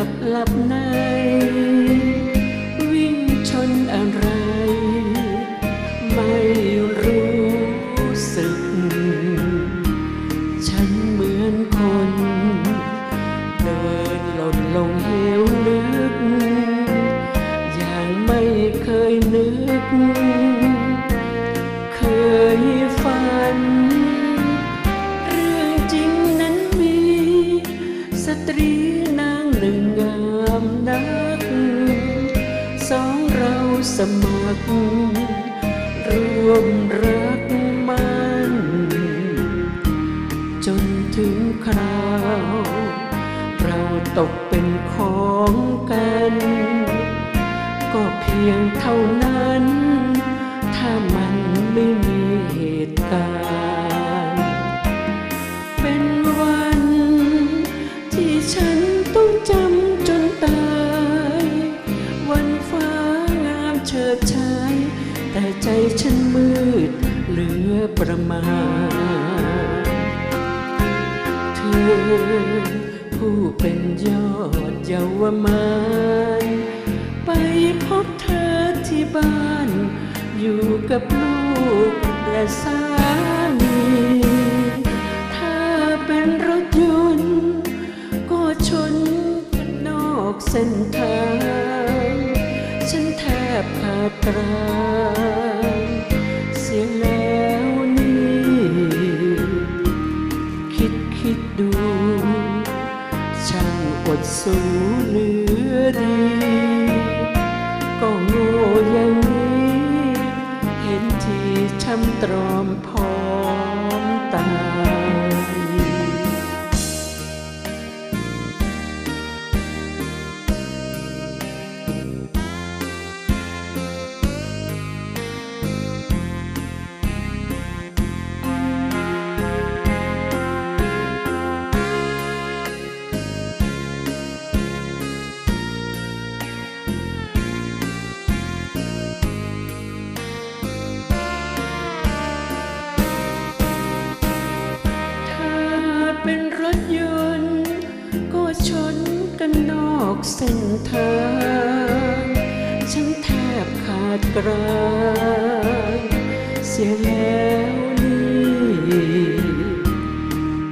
ขับหลับใน วิ่งชนอะไร ไม่รู้สึก ฉันเหมือนคน เดินหล่นลงเหวลึก อย่างไม่เคยนึก เคยฝัน สมัคร ร่วมรักมันจนถึงคราว เราตกเป็นของกัน ก็เพียงเท่านั้น ถ้ามันไม่มีเหตุการ ฉันมืดเหลือประมาณ เธอผู้เป็นยอดเยาวมานไปพบเธอที่บ้าน อยู่กับลูกและสามีถ้าเป็นรถยนต์ ก็ชนกันนอกเส้นทาง บขาดกรางเสียแล้วนี่ คิดคิดดู ช่างอดสูเหลือดี กเส้นทางฉันแทบขาดกรางเสียแล้วนี่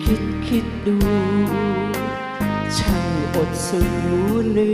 คิดคิดดู ช่างอดสูเหลื